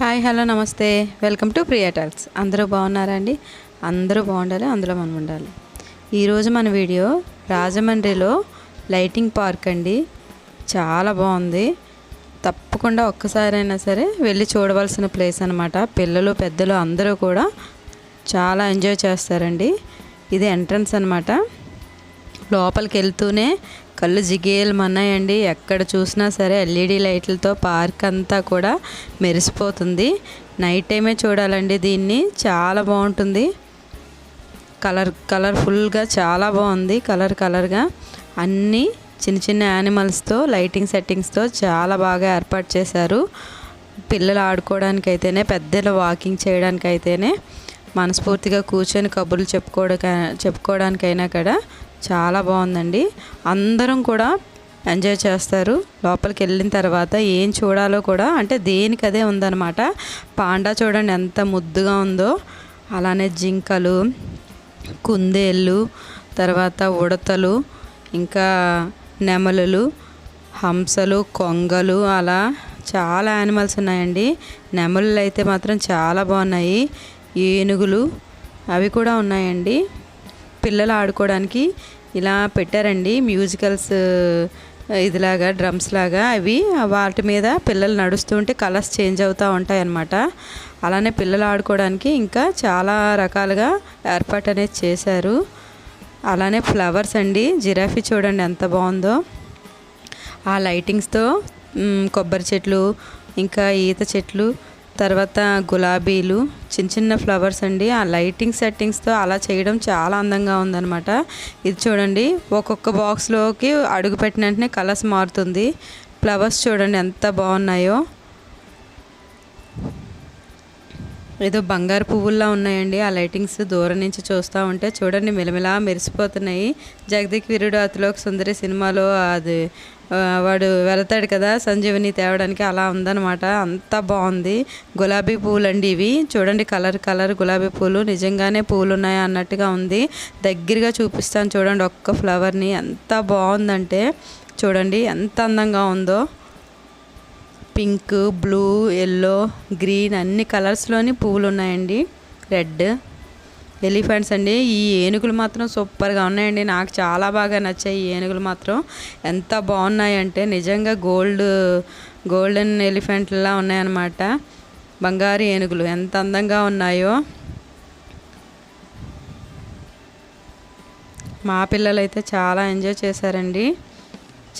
Hi hello నమస్తే. Welcome to Priya talks. అందరూ బాగున్నారా అండి? అందరూ బాగుండాలి అందులో మనం ఉండాలి ఈరోజు మన వీడియో రాజమండ్రిలో లైటింగ్ పార్క్ అండి. చాలా బాగుంది. తప్పకుండా ఒక్కసారైనా సరే వెళ్ళి చూడవలసిన ప్లేస్ అనమాట పిల్లలు పెద్దలు అందరూ కూడా చాలా ఎంజాయ్ చేస్తారండి. ఇది ఎంట్రన్స్ అనమాట లోపలికి వెళ్తూనే కళ్ళు జిగేలమన్నాయండి. ఎక్కడ చూసినా సరే ఎల్ఈడి లైట్లతో పార్క్ అంతా కూడా మెరిసిపోతుంది. నైట్ టైమే చూడాలండి దీన్ని. చాలా బాగుంటుంది. కలర్ కలర్ఫుల్గా చాలా బాగుంది. కలర్ కలర్గా అన్నీ చిన్న చిన్న యానిమల్స్తో లైటింగ్ సెట్టింగ్స్తో చాలా బాగా ఏర్పాటు చేశారు. పిల్లలు ఆడుకోవడానికి అయితేనే పెద్దలు వాకింగ్ చేయడానికి అయితేనే మనస్ఫూర్తిగా కూర్చొని కబుర్లు చెప్పుకోవడానికి చెప్పుకోవడానికైనా కూడా చాలా బాగుందండి. అందరం కూడా ఎంజాయ్ చేస్తారు. లోపలికి వెళ్ళిన తర్వాత ఏం చూడాలో కూడా అంటే దేనికి అదే ఉందన్నమాట. పాండా చూడండి ఎంత ముద్దుగా ఉందో. అలానే జింకలు కుందేళ్ళు తర్వాత ఉడతలు ఇంకా నెమలులు హంసలు కొంగలు అలా చాలా యానిమల్స్ ఉన్నాయండి. నెమలులు అయితే మాత్రం చాలా బాగున్నాయి. ఏనుగులు అవి కూడా ఉన్నాయండి. పిల్లలు ఆడుకోవడానికి ఇలా పెట్టారండి. మ్యూజికల్స్ ఇదిలాగా డ్రమ్స్ లాగా అవి. వాటి మీద పిల్లలు నడుస్తుంటే కలర్స్ చేంజ్ అవుతూ ఉంటాయి అన్నమాట అలానే పిల్లలు ఆడుకోవడానికి ఇంకా చాలా రకాలుగా ఏర్పాటు అనేది చేశారు. అలానే ఫ్లవర్స్ అండి. జిరాఫీ చూడండి ఎంత బాగుందో. ఆ లైటింగ్స్తో కొబ్బరి చెట్లు ఇంకా ఈత చెట్లు తర్వాత గులాబీలు చిన్న చిన్న ఫ్లవర్స్ అండి. ఆ లైటింగ్ సెట్టింగ్స్తో అలా చేయడం చాలా అందంగా ఉందన్నమాట. ఇది చూడండి ఒక్కొక్క బాక్స్లోకి అడుగు పెట్టిన వెంటనే కలర్స్ మారుతుంది. ఫ్లవర్స్ చూడండి ఎంత బాగున్నాయో. ఏదో బంగారు పువ్వుల్లా ఉన్నాయండి. ఆ లైటింగ్స్ దూరం నుంచి చూస్తూ ఉంటే చూడండి మిలమిలా మెరిసిపోతున్నాయి. జగదిక్ వీరుడు అతిలోక సుందరి సినిమాలో అది వాడు వెళతాడు కదా సంజీవని తేవడానికి అలా ఉందన్నమాట. అంత బాగుంది. గులాబీ పూలు అండి ఇవి. చూడండి కలర్ కలర్ గులాబీ పూలు. నిజంగానే పూలు ఉన్నాయి అన్నట్టుగా ఉంది. దగ్గరగా చూపిస్తాను చూడండి ఒక్క ఫ్లవర్ని ఎంత బాగుందంటే చూడండి ఎంత అందంగా ఉందో. పింక్ బ్లూ ఎల్లో గ్రీన్ అన్ని కలర్స్లోని పువ్వులు ఉన్నాయండి రెడ్ ఎలిఫెంట్స్ అండి. ఈ ఏనుగులు మాత్రం సూపర్గా ఉన్నాయండి. నాకు చాలా బాగా నచ్చాయి ఈ ఏనుగులు మాత్రం. ఎంత బాగున్నాయంటే నిజంగా గోల్డ్ గోల్డెన్ ఎలిఫెంట్లా ఉన్నాయన్నమాట. బంగారు ఏనుగులు ఎంత అందంగా ఉన్నాయో. మా పిల్లలైతే చాలా ఎంజాయ్ చేశారండి.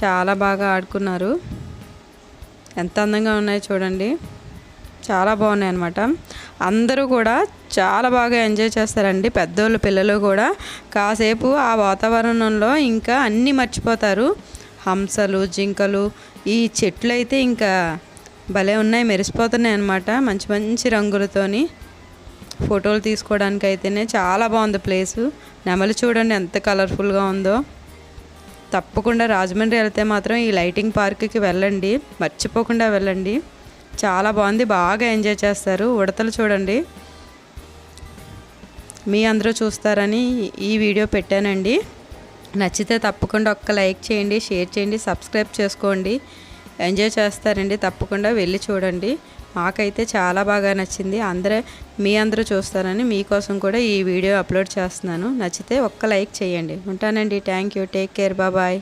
చాలా బాగా ఆడుకున్నారు. ఎంత అందంగా ఉన్నాయో చూడండి. చాలా బాగున్నాయి అనమాట అందరూ కూడా చాలా బాగా ఎంజాయ్ చేస్తారండి. పెద్దోళ్ళు పిల్లలు కూడా. కాసేపు ఆ వాతావరణంలో ఇంకా అన్నీ మర్చిపోతారు. హంసలు జింకలు ఈ చెట్లు అయితే ఇంకా భలే ఉన్నాయి మెరిసిపోతున్నాయి అనమాట మంచి మంచి రంగులతోని ఫోటోలు తీసుకోవడానికి అయితేనే చాలా బాగుంది ప్లేసు. నెమలి చూడండి ఎంత కలర్ఫుల్గా ఉందో. తప్పకుండా రాజమండ్రి వెళ్తే మాత్రం ఈ లైటింగ్ పార్క్కి వెళ్ళండి. మర్చిపోకుండా వెళ్ళండి. చాలా బాగుంది. బాగా ఎంజాయ్ చేస్తారు. ఉడతలు చూడండి. మీ అందరూ చూస్తారని ఈ వీడియో పెట్టానండి. నచ్చితే తప్పకుండా ఒక్క లైక్ చేయండి షేర్ చేయండి సబ్స్క్రైబ్ చేసుకోండి. ఎంజాయ్ చేస్తారండి. తప్పకుండా వెళ్ళి చూడండి. మాకైతే చాలా బాగా నచ్చింది. అందరూ మీ అందరూ చూస్తారని మీకోసం కూడా ఈ వీడియో అప్లోడ్ చేస్తున్నాను. నచ్చితే ఒక్క లైక్ చేయండి. ఉంటానండి. Thank you. Take care. Bye bye